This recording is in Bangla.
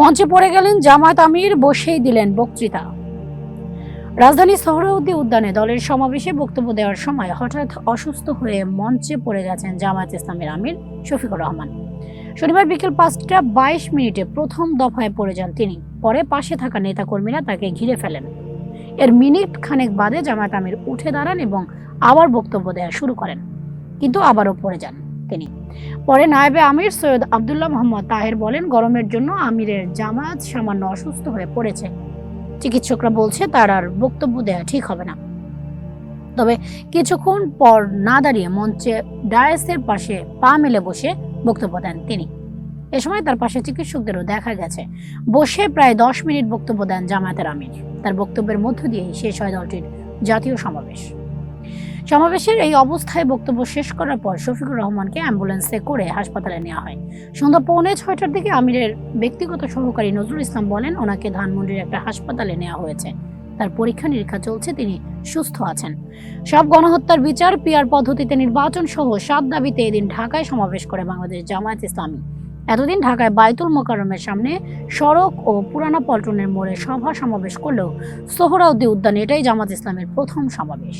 মঞ্চে পড়ে গেলেন জামায়াত আমির বসেই দিলেন বক্তৃতা। রাজধানী সোহরাউদ্দি উদ্যানে দলের সমাবেশে বক্তব্য দেওয়ার সময় হঠাৎ অসুস্থ হয়ে মঞ্চে পড়ে গেছেন জামায়াত ইসলামের আমির শফিকুর রহমান। শনিবার বিকেল পাঁচটা বাইশ মিনিটে প্রথম দফায় পড়ে যান তিনি। পরে পাশে থাকা নেতাকর্মীরা তাকে ঘিরে ফেলেন। এর মিনিট খানেক বাদে জামায়াত আমির উঠে দাঁড়ান এবং আবার বক্তব্য দেওয়া শুরু করেন, কিন্তু আবারও পড়ে যান। তিনি। পরে নায়েবে আমির সৈয়দ আবদুল্লাহ মোহাম্মদ তাহের বলেন, গরমের জন্য আমিরের জামায়াত সামান্য অসুস্থ হয়ে পড়েছে। চিকিৎসকরা বলছে তার আর বক্তব্য দেওয়া ঠিক হবে না। তবে কিছুক্ষণ পর না দাঁড়িয়ে মঞ্চে ডায়াসের পাশে পা মেলে বসে বক্তব্য দেন তিনি। এ সময় তার পাশে চিকিৎসকদেরও দেখা গেছে। বসে প্রায় দশ মিনিট বক্তব্য দেন জামায়াতের আমির। তার বক্তব্যের মধ্য দিয়েই শেষ হয় দলটির জাতীয় সমাবেশ। সমাবেশের এই অবস্থায় বক্তব্য শেষ করার পর শফিকুর রহমানকে অ্যাম্বুলেন্সে করে হাসপাতালে নেওয়া হয়। সন্ধ্যা পৌনে ছয়টার দিকে আমিরের ব্যক্তিগত সহকারী নজরুল ইসলাম বলেন, ওনাকে ধানমন্ডির একটা হাসপাতালে নেওয়া হয়েছে। তার পরীক্ষা নিরীক্ষা চলছে, তিনি সুস্থ আছেন। সব গণহত্যার বিচার পিয়ার পদ্ধতিতে নির্বাচন সহ সাত দাবিতে এদিন ঢাকায় সমাবেশ করে বাংলাদেশ জামায়াত ইসলামী। এতদিন ঢাকায় বাইতুল মোকাররমের সামনে সড়ক ও পুরানা পল্টনের মোড়ে সভা সমাবেশ করলেও সোহরাউদ্দি উদ্যানে এটাই জামাত ইসলামের প্রথম সমাবেশ।